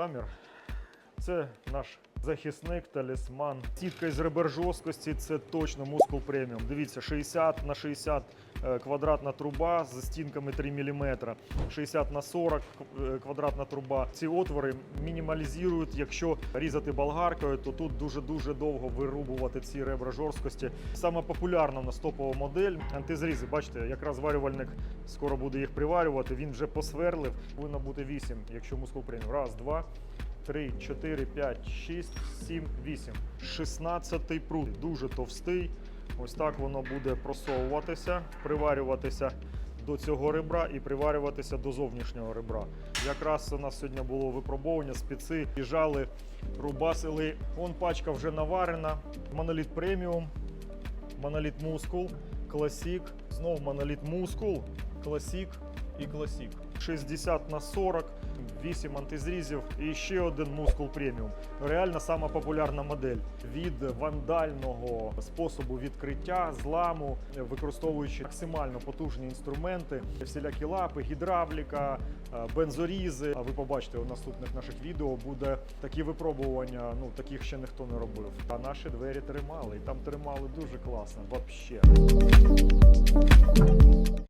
Хаммер. Це наш захисник, талісман. Сітка із ребер жорсткості це точно мускул преміум. Дивіться, 60 на 60 е, квадратна труба з стінками 3 мм, 60 на 40 е, квадратна труба. Ці отвори мінімалізують. Якщо різати болгаркою, то тут дуже-дуже довго вирубувати ці ребра жорсткості. Саме популярна у нас топова модель. Антизрізи, бачите, якраз зварювальник скоро буде їх приварювати. Він вже посверлив. Повинно бути 8, якщо мускул преміум. Раз, два. 3, 4, 5, 6, 7, 8. 16 прут. Дуже товстий. Ось так воно буде просовуватися, приварюватися до цього ребра і приварюватися до зовнішнього ребра. Якраз у нас сьогодні було випробовування, спеці їжджали, рубасили. Вон пачка вже наварена. Моноліт преміум, моноліт мускул, класік, знов моноліт мускул, класік і класік. 60 на 40, 8 антизрізів і ще один мускул преміум. Реально сама популярна модель від вандального способу відкриття, зламу, використовуючи максимально потужні інструменти, всілякі лапи, гідравліка, е, бензорізи. А ви побачите у наступних наших відео буде такі випробування. Ну таких ще ніхто не робив. А наші двері тримали, і там тримали дуже класно. Вообще.